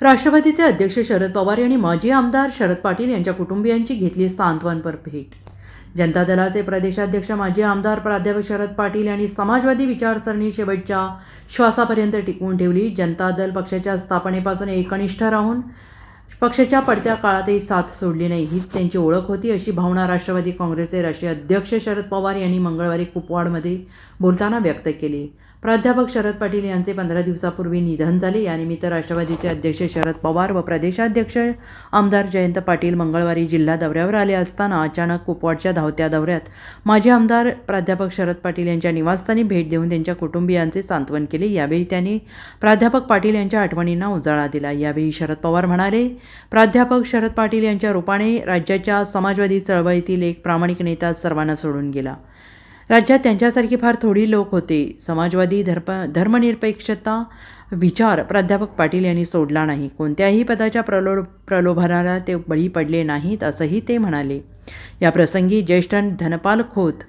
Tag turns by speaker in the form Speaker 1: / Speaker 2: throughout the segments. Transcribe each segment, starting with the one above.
Speaker 1: राष्ट्रवादीचे अध्यक्ष शरद पवार यांनी माजी आमदार शरद पाटील यांच्या कुटुंबियांची घेतली सांत्वनपर भेट. जनता दलाचे प्रदेशाध्यक्ष माजी आमदार प्राध्यापक शरद पाटील यांनी समाजवादी विचारसरणी शेवटच्या श्वासापर्यंत टिकवून ठेवली. जनता दल पक्षाच्या स्थापनेपासून एकनिष्ठ राहून पक्षाच्या पडत्या काळातही साथ सोडली नाही. हीच त्यांची ओळख होती अशी भावना राष्ट्रवादी काँग्रेसचे राष्ट्रीय अध्यक्ष शरद पवार यांनी मंगळवारी कुपवाडमध्ये बोलताना व्यक्त केली. प्राध्यापक शरद पाटील यांचे पंधरा दिवसापूर्वी निधन झाले. यानिमित्त राष्ट्रवादीचे अध्यक्ष शरद पवार व प्रदेशाध्यक्ष आमदार जयंत पाटील मंगळवारी जिल्हा दौऱ्यावर आले असताना अचानक कुपवाडच्या धावत्या दौऱ्यात माजी आमदार प्राध्यापक शरद पाटील यांच्या निवासस्थानी भेट देऊन त्यांच्या कुटुंबियांचे सांत्वन केले. यावेळी त्यांनी प्राध्यापक पाटील यांच्या आठवणींना उजाळा दिला. यावेळी शरद पवार म्हणाले प्राध्यापक शरद पाटील यांच्या रूपाने राज्याच्या समाजवादी चळवळीतील एक प्रामाणिक नेता सर्वांना सोडून गेला. राज्यात त्यांच्यासारखी फार थोडी लोक होते. समाजवादी धर्म धर्मनिरपेक्षता विचार प्राध्यापक पाटील यांनी सोडला नाही. कोणत्याही पदाच्या प्रलो प्रलोभनाला ते बळी पडले नाहीत असंही ते म्हणाले. या प्रसंगी ज्येष्ठ धनपाल खोत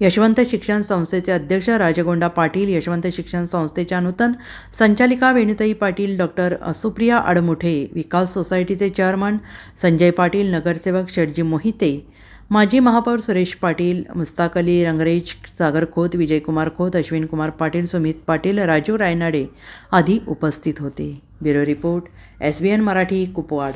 Speaker 1: यशवंत शिक्षण संस्थेचे अध्यक्ष राजगोंडा पाटील यशवंत शिक्षण संस्थेच्या नूतन संचालिका वेणुताई पाटील डॉक्टर सुप्रिया आडमुठे विकास सोसायटीचे चेअरमन संजय पाटील नगरसेवक शेटजी मोहिते माजी महापौर सुरेश पाटील मुस्ताक अली रंगरेज सागर खोत विजयकुमार खोत अश्विन कुमार पाटील सुमित पाटील राजू रायनाडे आदी उपस्थित होते. Bureau report S B N Marathi Kupwad.